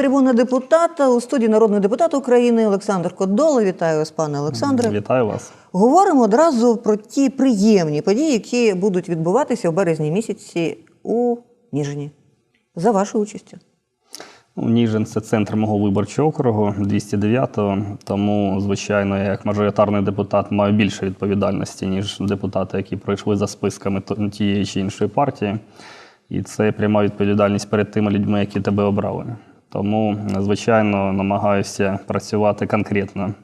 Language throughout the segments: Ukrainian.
Трибуна депутата у студії народний депутат України Олександр Кодола. Вітаю вас, пане Олександре. Вітаю вас. Говоримо одразу про ті приємні події, які будуть відбуватися в березні місяці у Ніжині. За вашою участю. Ну, Ніжин це центр мого виборчого округу 209-го, тому, звичайно, я як мажоритарний депутат маю більше відповідальності, ніж депутати, які пройшли за списками тієї чи іншої партії. І це пряма відповідальність перед тими людьми, які тебе обрали. Тому, звичайно, намагаюся працювати конкретно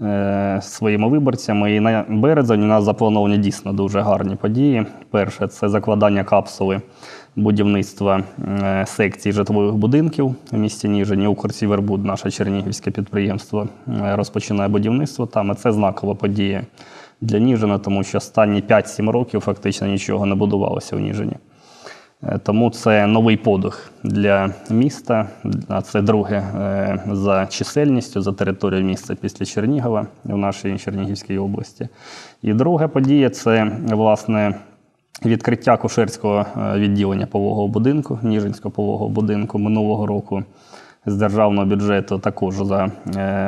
е, своїми виборцями. І на березень у нас заплановані дійсно дуже гарні події. Перше це закладання капсули будівництва е, секцій житлових будинків в місті Ніжині. Укрсівербуд, наше чернігівське підприємство, е, розпочинає будівництво там. І це знакова подія для Ніжина, тому що останні 5-7 років фактично нічого не будувалося в Ніжині. Е, Тому це новий подих для міста. А це друге е, за чисельністю, за територією міста після Чернігова в нашій Чернігівській області. І друга подія це власне відкриття кушерського е, відділення пологового будинку, Ніжинського пологового будинку минулого року. З державного бюджету також за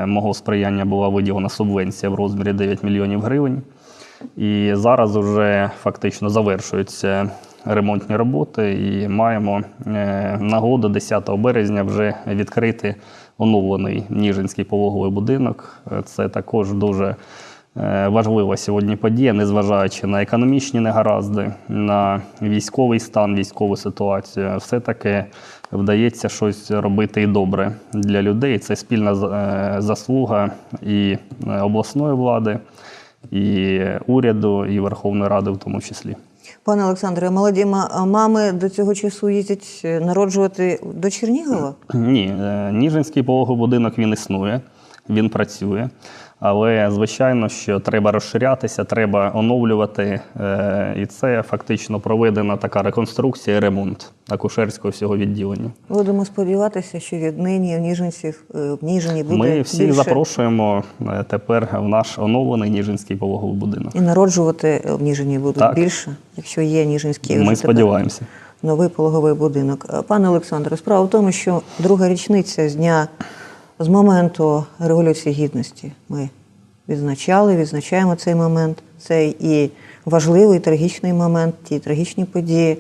мого сприяння була виділена субвенція в розмірі 9 мільйонів гривень. І зараз вже фактично завершуються ремонтні роботи, і маємо е, нагоду 10 березня вже відкрити оновлений Ніжинський пологовий будинок. Це також дуже е, важлива сьогодні подія, незважаючи на економічні негаразди, на військовий стан, військову ситуацію. Все-таки вдається щось робити і добре для людей. Це спільна е, заслуга і обласної влади і уряду, і Верховної Ради в тому числі. Пане Олександре, молоді мами до цього часу їздять е, народжувати до Чернігова? Ні, е, Ніжинський пологовий будинок він існує, він працює. Але звичайно, що треба розширятися, треба оновлювати. е, І це фактично проведена така реконструкція і ремонт акушерського всього відділення. Будемо сподіватися, що віднині в Ніжинців е, в Ніжині буде Ми всіх більше запрошуємо е, тепер в наш оновлений Ніжинський пологовий будинок. і народжувати в Ніжині будуть Так. більше, якщо є Ніжинський Ми сподіваємося. новий пологовий будинок. Пане Олександре, справа в тому, що друга річниця з дня з моменту Революції Гідності ми відзначали, відзначаємо цей момент. Це і важливий, і трагічний момент, ті трагічні події.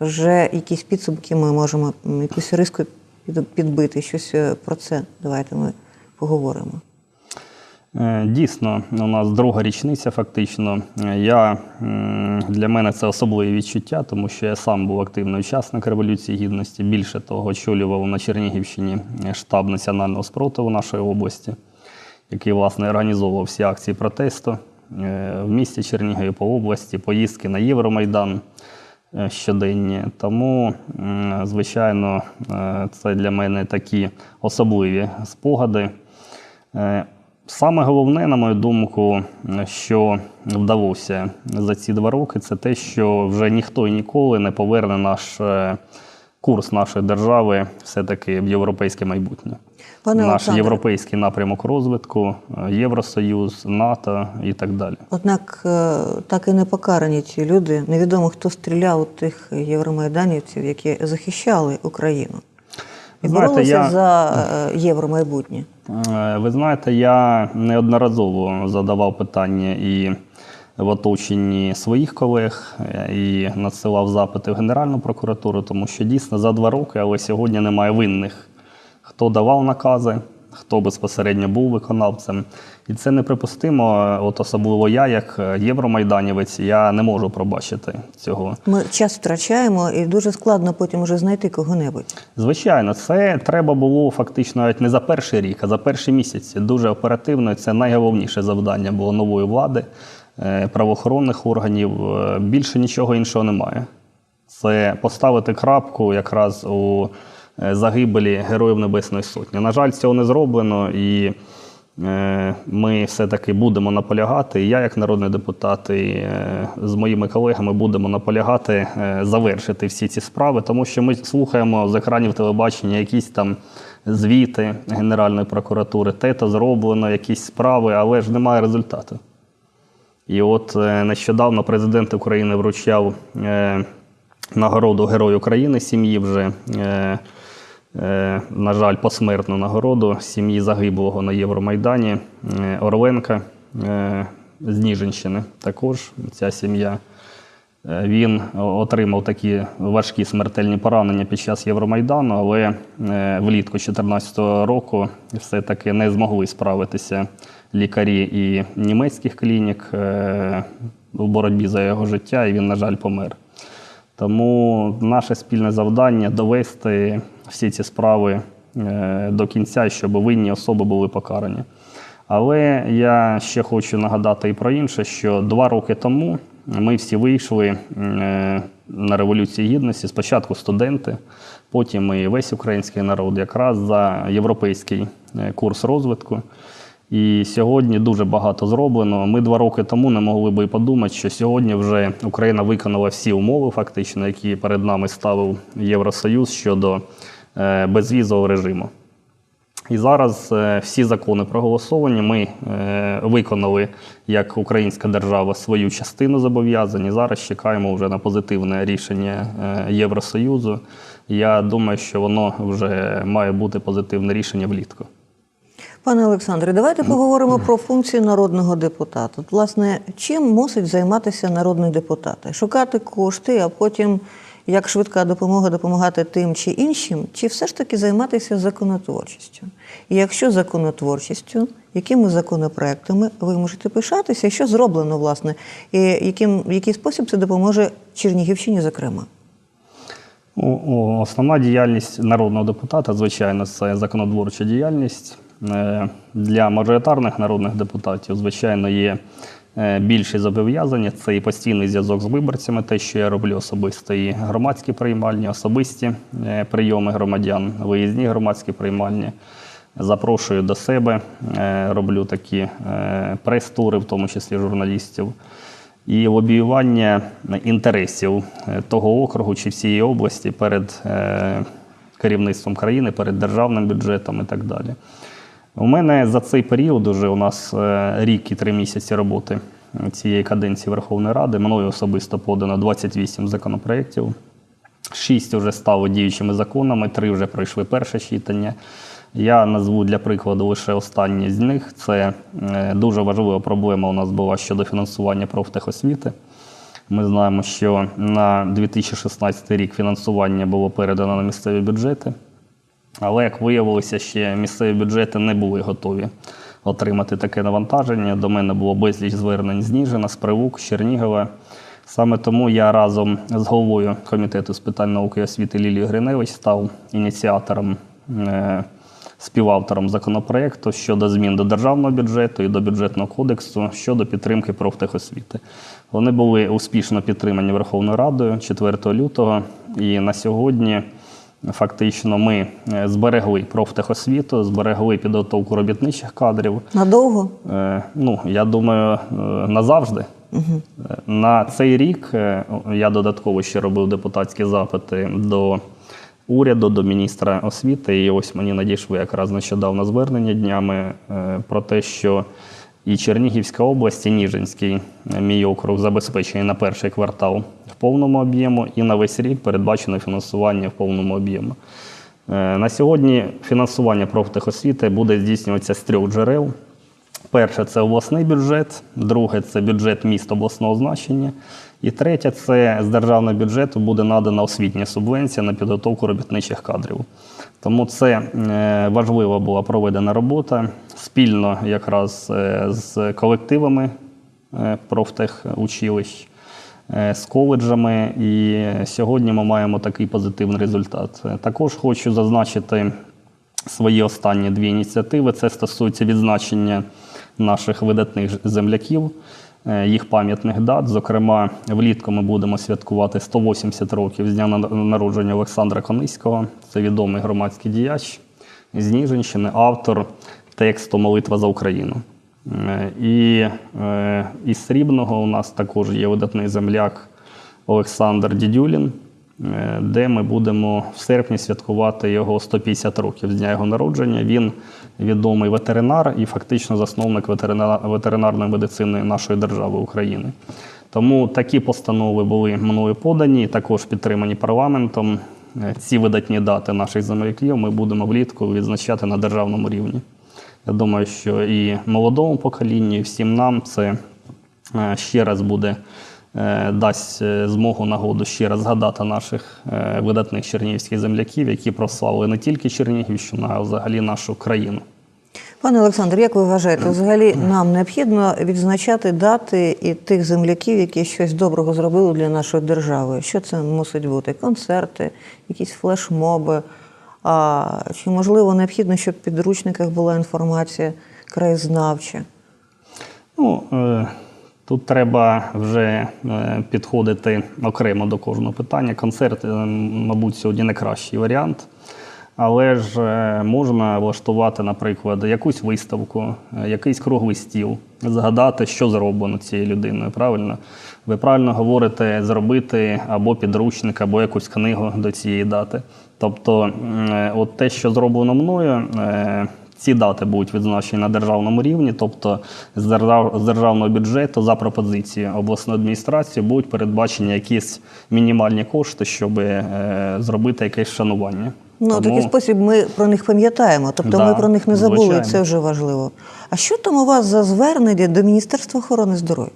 Вже якісь підсумки ми можемо, якусь риску підбити. Щось е, про це давайте ми поговоримо. Е, Дійсно, у нас друга річниця, фактично. Е, Я, для мене це особливі відчуття, тому що я сам був активний учасник Революції Гідності. Більше того, очолював на Чернігівщині е, штаб національного спротиву нашої області, який, власне, організовував всі акції протесту в місті Чернігові по області, поїздки на Євромайдан щоденні. Тому, звичайно, це для мене такі особливі спогади. Саме головне, на мою думку, що вдалося за ці два роки, це те, що вже ніхто і ніколи не поверне наш е, курс нашої держави все-таки в європейське майбутнє. Пане Наш Олександре. європейський напрямок розвитку, е, Євросоюз, НАТО і так далі. Однак е, так і не покарані ті люди. Невідомо, хто стріляв у тих євромайданівців, які захищали Україну. І Знаєте, боролися я- за е, євромайбутнє. Е, Ви знаєте, я неодноразово задавав питання і в оточенні своїх колег, е, і надсилав запити в Генеральну прокуратуру, тому що дійсно за два роки, але сьогодні немає винних, хто давав накази, хто безпосередньо був виконавцем. І це неприпустимо. От особливо я, як е, євромайданівець, я не можу пробачити цього. Ми час втрачаємо і дуже складно потім уже знайти кого-небудь. Звичайно, це треба було фактично навіть не за перший рік, а за перші місяці. Дуже оперативно. І Це найголовніше завдання було нової влади, е, правоохоронних органів. Е, Більше нічого іншого немає. Це поставити крапку якраз у загибелі Героїв Небесної Сотні. На жаль, цього не зроблено, і ми все-таки будемо наполягати. І я, як народний депутат, і е, з моїми колегами будемо наполягати е, завершити всі ці справи, тому що ми слухаємо з екранів телебачення якісь там звіти Генеральної прокуратури, те то зроблено, якісь справи, але ж немає результату. І от е, нещодавно президент України вручав е, нагороду Герой України сім'ї вже е, е, на жаль, посмертну нагороду сім'ї загиблого на Євромайдані е, Орленка е, з Ніжинщини. Також ця сім'я. Е, Він отримав такі важкі смертельні поранення під час Євромайдану, але е, влітку 2014 року все-таки не змогли справитися лікарі і німецьких клінік е, у боротьбі за його життя, і він, на жаль, помер. Тому наше спільне завдання довести всі ці справи е, до кінця, щоб винні особи були покарані. Але я ще хочу нагадати і про інше, що два роки тому ми всі вийшли е, на Революцію Гідності. Спочатку студенти, потім і весь український народ, якраз за європейський е, курс розвитку. І сьогодні дуже багато зроблено. Ми два роки тому не могли би і подумати, що сьогодні вже Україна виконала всі умови, фактично, які перед нами ставив Євросоюз щодо безвізового режиму. І зараз е, всі закони проголосовані. Ми е, виконали як українська держава свою частину зобов'язань. Зараз чекаємо вже на позитивне рішення е, Євросоюзу. Я думаю, що воно вже має бути позитивне рішення влітку. Пане Олександре, давайте поговоримо про функцію народного депутата. Власне, чим мусить займатися народний депутат? Шукати кошти, а потім, як швидка допомога, допомагати тим чи іншим, чи все ж таки займатися законотворчістю? І якщо законотворчістю, якими законопроектами ви можете пишатися, що зроблено, власне, і яким, в який спосіб це допоможе Чернігівщині, зокрема? Основна діяльність народного депутата, звичайно, це законотворча діяльність. Е, Для мажоритарних народних депутатів, звичайно, є більші зобов'язання. Це і постійний зв'язок з виборцями, те, що я роблю особисто, і громадські приймальні, особисті е, прийоми громадян, виїзні громадські приймальні. Запрошую до себе, е, роблю такі е, прес-тури, в тому числі журналістів і лобіювання інтересів е, того округу чи всієї області перед е, керівництвом країни, перед державним бюджетом і так далі. У мене за цей період уже у нас е, рік і три місяці роботи цієї каденції Верховної Ради. Мною особисто подано 28 законопроєктів. Шість вже стали діючими законами, три вже пройшли перше читання. Я назву для прикладу лише останні з них. Це е, дуже важлива проблема у нас була щодо фінансування профтехосвіти. Ми знаємо, що на 2016 рік фінансування було передано на місцеві бюджети. Але, як виявилося, ще місцеві бюджети не були готові отримати таке навантаження. До мене було безліч звернень з Ніжина, з Привук, з Чернігова. Саме тому я разом з головою комітету з питань науки і освіти Лілією Гриневич став ініціатором, е, співавтором законопроекту щодо змін до державного бюджету і до бюджетного кодексу щодо підтримки профтехосвіти. Вони були успішно підтримані Верховною Радою 4 лютого, і на сьогодні. Фактично, ми е, зберегли профтехосвіту, зберегли підготовку робітничих кадрів. Надовго? Е, Ну, я думаю, е, назавжди. Е, На цей рік я додатково ще робив депутатські запити до уряду, до міністра освіти. І ось мені надійшли якраз нещодавно звернення днями про те, що і Чернігівська область, і Ніжинський мій округ забезпечений на перший квартал в повному об'єму, і на весь рік передбачено фінансування в повному об'єму. Е, На сьогодні фінансування профтехосвіти буде здійснюватися з трьох джерел. Перше це обласний бюджет, друге це бюджет міст обласного значення. І третє це з державного бюджету буде надана освітня субвенція на підготовку робітничих кадрів. Тому це е, важлива була проведена робота спільно якраз е, з колективами е, профтехучилищ, з коледжами. І сьогодні ми маємо такий позитивний результат. Також хочу зазначити свої останні дві ініціативи. Це стосується відзначення наших видатних земляків, їх пам'ятних дат. Зокрема, влітку ми будемо святкувати 180 років з дня народження Олександра Кониського. Це відомий громадський діяч з Ніжинщини, автор тексту Молитва за Україну. Е, І е, із Срібного у нас також є видатний земляк Олександр Дідюлін, е, де ми будемо в серпні святкувати його 150 років з дня його народження. Він відомий ветеринар і фактично засновник ветеринарної медицини нашої держави України. Тому такі постанови були мною подані, також підтримані парламентом. е, ці видатні дати наших земляків ми будемо влітку відзначати на державному рівні. Я думаю, що і молодому поколінню, і всім нам це е, ще раз буде е, дасть е, змогу нагоду ще раз згадати наших е, видатних чернігівських земляків, які прославили не тільки Чернігівщину, а взагалі нашу країну. Пане Олександр, як ви вважаєте, взагалі нам необхідно відзначати дати і тих земляків, які щось доброго зробили для нашої держави? Що це мусить бути? Концерти, якісь флешмоби? А, чи можливо необхідно, щоб в підручниках була інформація краєзнавча? Ну, е, тут треба вже е, підходити окремо до кожного питання. Концерт, е, мабуть, сьогодні не кращий варіант. Але ж е, можна влаштувати, наприклад, якусь виставку, якийсь круглий стіл, згадати, що зроблено цією людиною. Правильно? Ви правильно говорите зробити або підручник, або якусь книгу до цієї дати. Тобто, от те, що зроблено мною, ці дати будуть відзначені на державному рівні, тобто з державного бюджету за пропозицією обласної адміністрації будуть передбачені якісь мінімальні кошти, щоб е, зробити якесь шанування. Ну, Тому- такий спосіб ми про них пам'ятаємо, тобто Да, ми про них не забули, звичайно. це вже важливо. А що там у вас за звернення до Міністерства охорони здоров'я?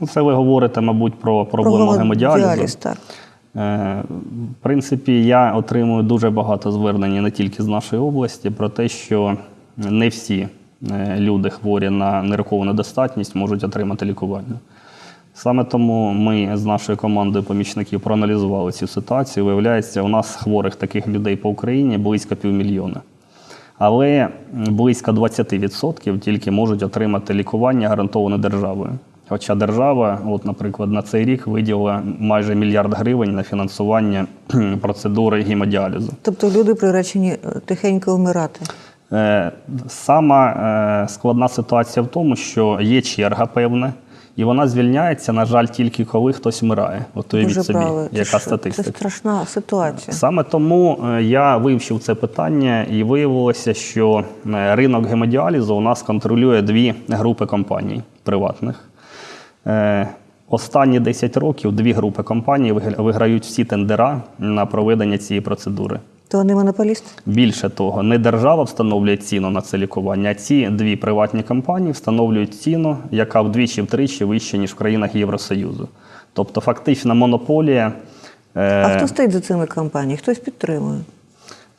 Ну, це ви говорите, мабуть, про проблему гемодіалізу. гемодіаліз, так. Е, В принципі, я отримую дуже багато звернень не тільки з нашої області про те, що не всі е, люди хворі на ниркову недостатність можуть отримати лікування. Саме тому ми з нашою командою помічників проаналізували цю ситуацію. Виявляється, у нас хворих таких людей по Україні близько півмільйона. Але близько 20% тільки можуть отримати лікування гарантоване державою. Хоча держава, от, наприклад, на цей рік виділила майже мільярд гривень на фінансування процедури гемодіалізу. Тобто люди приречені е, тихенько вмирати. Е, Сама е, складна ситуація в тому, що є черга певна, і вона звільняється, на жаль, тільки коли хтось вмирає. От уявіть собі, правильно. Це яка що? статистика. Це страшна ситуація. Саме тому я вивчив це питання і виявилося, що ринок гемодіалізу у нас контролює дві групи компаній приватних. Е, Останні 10 років дві групи компаній вигра- виграють всі тендера на проведення цієї процедури. То вони монополісти? Більше того, не держава встановлює ціну на це лікування, а ці дві приватні компанії встановлюють ціну, яка вдвічі-втричі вища, ніж в країнах Євросоюзу. Тобто фактична монополія. е, А хто стоїть за цими компаніями? Хтось підтримує.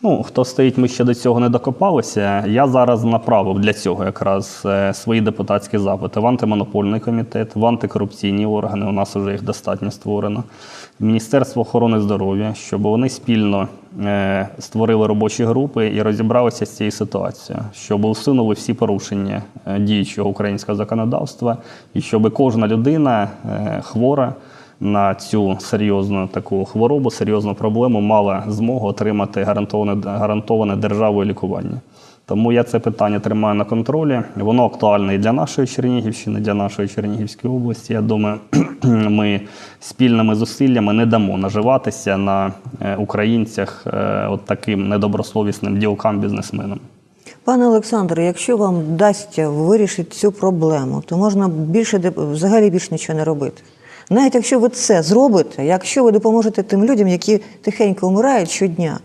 Ну, хто стоїть, ми ще до цього не докопалися. Я зараз направив для цього якраз е, свої депутатські запити в антимонопольний комітет, в антикорупційні органи. У нас вже їх достатньо створено. Міністерство охорони здоров'я, щоб вони спільно е, створили робочі групи і розібралися з цією ситуацією, щоб усунули всі порушення е, діючого українського законодавства, і щоб кожна людина хвора на цю серйозну таку хворобу, серйозну проблему мала змогу отримати гарантоване, гарантоване державою лікування. Тому я це питання тримаю на контролі. Воно актуальне і для нашої Чернігівщини, для нашої Чернігівської області. Я думаю, ми спільними зусиллями не дамо наживатися на е, українцях е, от таким недобросовісним ділкам бізнесменам. Пане Олександре, якщо вам вдасться вирішити цю проблему, то можна більше взагалі більше нічого не робити. Навіть якщо ви це зробите, якщо ви допоможете тим людям, які тихенько вмирають щодня,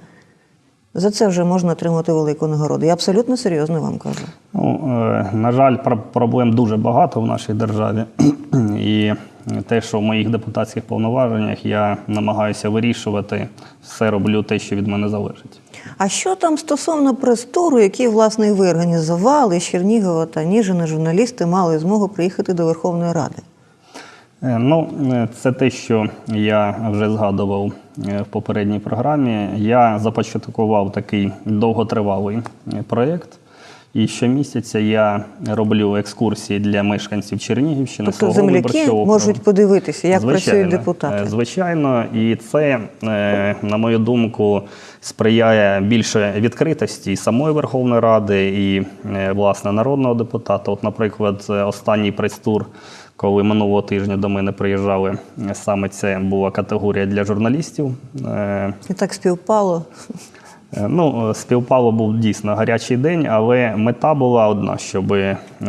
за це вже можна отримати велику нагороду. Я абсолютно серйозно вам кажу. Ну, е, на жаль, про- проблем дуже багато в нашій державі. І те, що в моїх депутатських повноваженнях я намагаюся вирішувати, все роблю те, що від мене залежить. А що там стосовно прес-туру, який, власне, ви організували з Чернігова та Ніжина, журналісти мали змогу приїхати до Верховної Ради? Е, Ну, е, це те, що я вже згадував е, в попередній програмі. Я започаткував такий довготривалий проєкт. І щомісяця я роблю екскурсії для мешканців Чернігівщини. Тобто земляки можуть подивитися, як працюють депутати. Звичайно, і це, на мою думку, сприяє більше відкритості і самої Верховної Ради, і власне народного депутата. От, наприклад, останній прес-тур, коли минулого тижня до мене приїжджали, е, саме це була категорія для журналістів. Е, І так співпало. Е, Ну, співпало був дійсно гарячий день, але мета була одна, щоб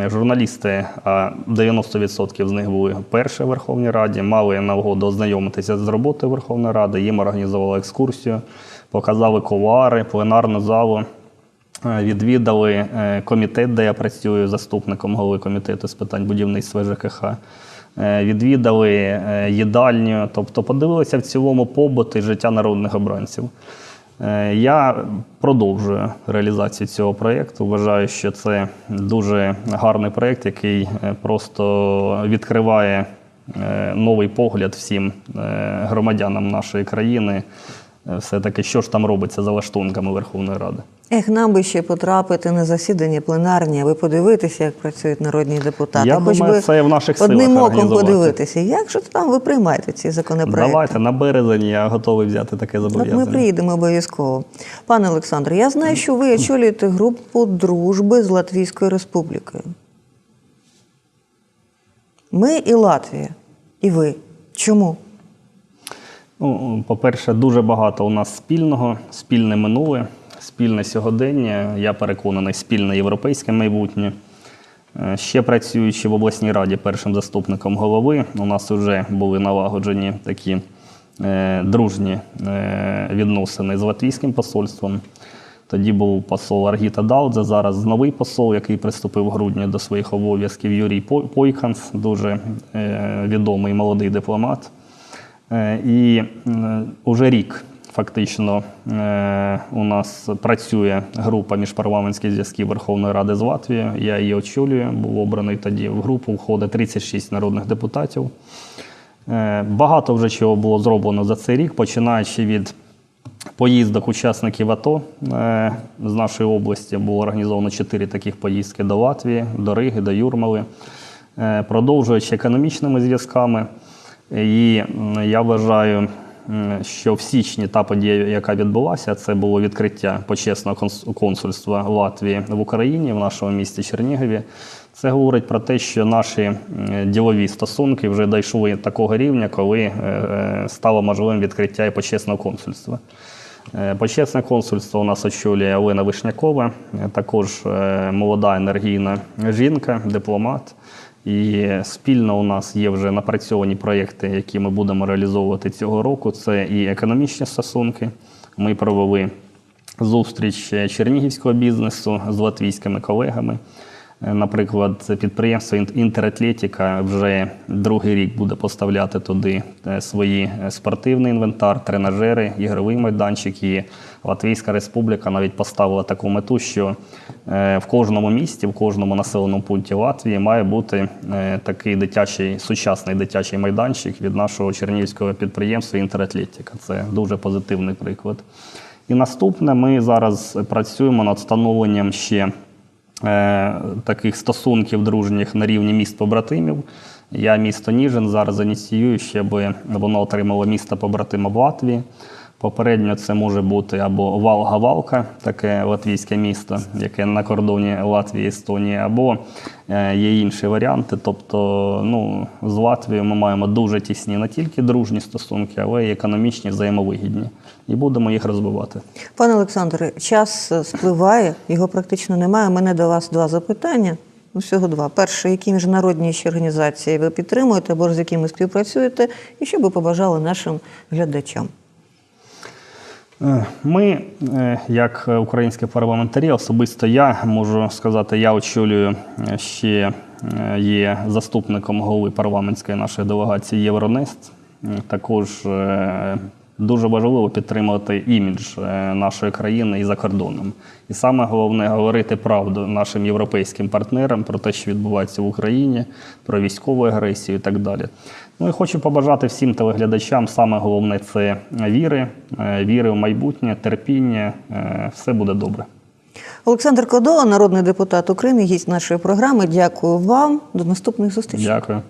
журналісти, а 90% з них були перші в Верховній Раді, мали нагоду ознайомитися з роботою Верховної Ради, їм організували екскурсію, показали кулуари, пленарну залу. Е, Відвідали е, комітет, де я працюю заступником голови комітету з питань будівництва ЖКХ. Е, Відвідали їдальню, тобто подивилися в цілому побут і життя народних обранців. Я продовжую реалізацію цього проєкту. Вважаю, що це дуже гарний проєкт, який просто відкриває новий погляд всім громадянам нашої країни. Е, Все-таки, що ж там робиться за лаштунками Верховної Ради. Ех, нам би ще потрапити на засідання пленарні, аби подивитися, як працюють народні депутати. Я Хоч думаю, би це в наших одним оком подивитися. Як же там ви приймаєте ці законопроекти? Давайте на березень я готовий взяти таке От ми приїдемо обов'язково. Пане Олександр, я знаю, що ви очолюєте групу дружби з Латвійською Республікою. Ми і Латвія. І ви. Чому? Ну, по-перше, дуже багато у нас спільного, спільне минуле, спільне сьогодення. Я переконаний, спільне європейське майбутнє. Е, Ще працюючи в обласній раді першим заступником голови, у нас вже були налагоджені такі е, дружні е, відносини з латвійським посольством. Тоді був посол Аргіта Даудзе, зараз новий посол, який приступив в грудні до своїх обов'язків Юрій Пойканс, дуже е, відомий молодий дипломат. Е, І уже рік фактично е, у нас працює група міжпарламентських зв'язків Верховної Ради з Латвією. Я її очолюю, був обраний тоді в групу, входить 36 народних депутатів. Е, Багато вже чого було зроблено за цей рік, починаючи від поїздок учасників АТО з нашої області. Було організовано 4 таких поїздки до Латвії, до Риги, до Юрмали, продовжуючи економічними зв'язками. І я вважаю, що в січні та подія, яка відбулася, це було відкриття почесного конс- консульства Латвії в Україні, в нашому місті Чернігові. Це говорить про те, що наші ділові стосунки вже дійшли такого рівня, коли е, е, стало можливим відкриття і почесного консульства. Е, Почесне консульство у нас очолює Олена Вишнякова, також молода енергійна жінка, дипломат. І спільно у нас є вже напрацьовані проєкти, які ми будемо реалізовувати цього року. Це і економічні стосунки. Ми провели зустріч е, чернігівського бізнесу з латвійськими колегами. Е, Наприклад, підприємство «Ін- Інтератлетіка вже другий рік буде поставляти туди е, свої е, спортивний інвентар, тренажери, ігровий майданчик. І Латвійська Республіка навіть поставила таку мету, що в кожному місті, в кожному населеному пункті Латвії має бути такий дитячий сучасний дитячий майданчик від нашого чернігівського підприємства Інтератлетіка. Це дуже позитивний приклад. І наступне, ми зараз працюємо над встановленням ще таких стосунків дружніх на рівні міст побратимів. Я місто Ніжин зараз ініціюю, щоб воно отримало місто побратима в Латвії. Попередньо це може бути або Валга-Валка, таке латвійське місто, яке на кордоні Латвії Естонії, або е, є інші варіанти. Тобто, ну, з Латвією ми маємо дуже тісні не тільки дружні стосунки, але й економічні, взаємовигідні. І будемо їх розвивати. Пане Олександре, час е, спливає, його практично немає. У мене до вас два запитання. Всього два. Перше, які міжнародні ще організації ви підтримуєте або з якими співпрацюєте, і що би побажали нашим глядачам? Е, Ми, е, як українські парламентарі, особисто я можу сказати, я очолюю е, ще є заступником голови парламентської нашої делегації Євронест. Також дуже важливо підтримувати імідж нашої країни і за кордоном. І саме головне говорити правду нашим європейським партнерам про те, що відбувається в Україні, про військову агресію і так далі. Ну і хочу побажати всім телеглядачам. Саме головне це віри, е, віри в майбутнє, терпіння. Е, Все буде добре. Олександр Кодола, народний депутат України, гість нашої програми. Дякую вам. До наступних зустрічей. Дякую.